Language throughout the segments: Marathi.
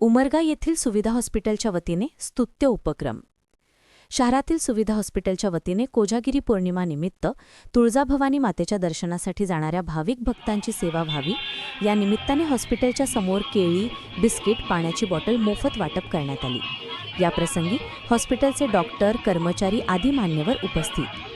उमरगा येथील सुविधा हॉस्पिटलच्या वतीने स्तुत्य उपक्रम. शहरातील सुविधा हॉस्पिटलच्या वतीने कोजागिरी पौर्णिमानिमित्त तुळजाभवानी मातेच्या दर्शनासाठी जाणाऱ्या भाविक भक्तांची सेवा व्हावी. या निमित्ताने हॉस्पिटलच्या समोर केळी बिस्किट पाण्याची बॉटल मोफत वाटप करण्यात आली. याप्रसंगी हॉस्पिटलचे डॉक्टर कर्मचारी आदी मान्यवर उपस्थित.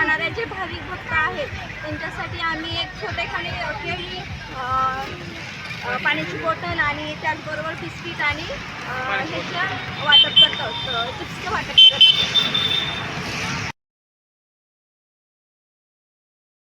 राहणारे जे भाविक भक्त आहेत. त्यांच्यासाठी आम्ही एक छोटेखाने केळी पाण्याची बॉटल आणि त्याचबरोबर बिस्किट आणि ह्याच्या वाटप करत चिप्सचं वाटप करत.